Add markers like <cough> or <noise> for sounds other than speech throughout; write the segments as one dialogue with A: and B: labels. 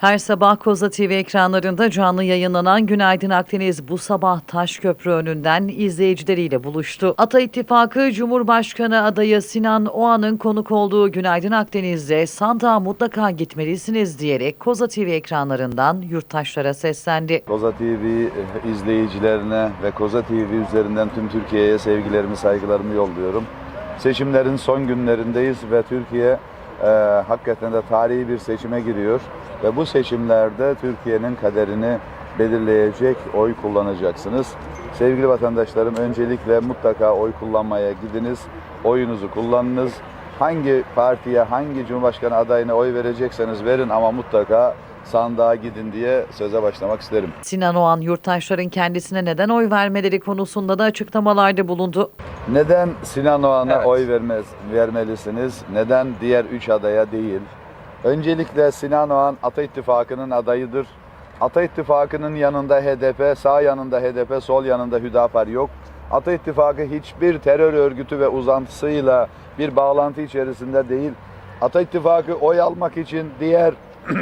A: Her sabah Koza TV ekranlarında canlı yayınlanan Günaydın Akdeniz bu sabah Taşköprü önünden izleyicileriyle buluştu. Ata İttifakı Cumhurbaşkanı adayı Sinan Oğan'ın konuk olduğu Günaydın Akdeniz'de sandığa mutlaka gitmelisiniz diyerek Koza TV ekranlarından yurttaşlara seslendi.
B: Koza TV izleyicilerine ve Koza TV üzerinden tüm Türkiye'ye sevgilerimi, saygılarımı yolluyorum. Seçimlerin son günlerindeyiz ve Türkiye e, hakikaten de tarihi bir seçime giriyor. Ve bu seçimlerde Türkiye'nin kaderini belirleyecek oy kullanacaksınız. Sevgili vatandaşlarım öncelikle mutlaka oy kullanmaya gidiniz. Oyunuzu kullanınız. Hangi partiye, hangi cumhurbaşkanı adayına oy verecekseniz verin ama mutlaka sandığa gidin diye söze başlamak isterim.
A: Sinan Oğan yurttaşların kendisine neden oy vermeleri konusunda da açıklamalarda bulundu.
B: Neden Sinan Oğan'a
C: Evet.
B: oy vermez, vermelisiniz? Neden diğer üç adaya değil? Öncelikle Sinan Oğan Ata İttifakı'nın adayıdır. Ata İttifakı'nın yanında HDP, sağ yanında HDP, sol yanında Hüdapar yok. Ata İttifakı hiçbir terör örgütü ve uzantısıyla bir bağlantı içerisinde değil. Ata İttifakı oy almak için diğer <clears throat>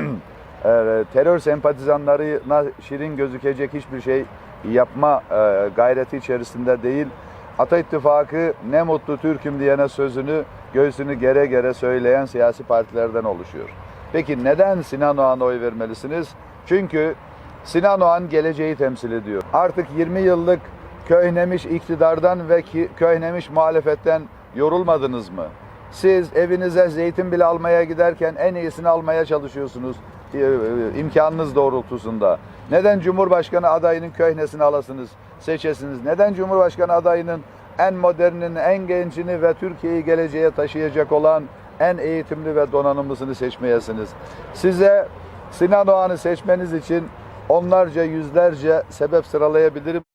B: terör sempatizanlarına şirin gözükecek hiçbir şey yapma e, gayreti içerisinde değil. Ata İttifakı ne mutlu Türk'üm diyene sözünü göğsünü gere gere söyleyen siyasi partilerden oluşuyor. Peki neden Sinan Oğan'a oy vermelisiniz? Çünkü Sinan Oğan geleceği temsil ediyor. Artık 20 yıllık köynemiş iktidardan ve ki, köynemiş muhalefetten yorulmadınız mı? Siz evinize zeytin bile almaya giderken en iyisini almaya çalışıyorsunuz imkanınız doğrultusunda. Neden Cumhurbaşkanı adayının köhnesini alasınız, seçesiniz? Neden Cumhurbaşkanı adayının en modernini, en gençini ve Türkiye'yi geleceğe taşıyacak olan en eğitimli ve donanımlısını seçmeyesiniz? Size Sinan Oğan'ı seçmeniz için onlarca, yüzlerce sebep sıralayabilirim.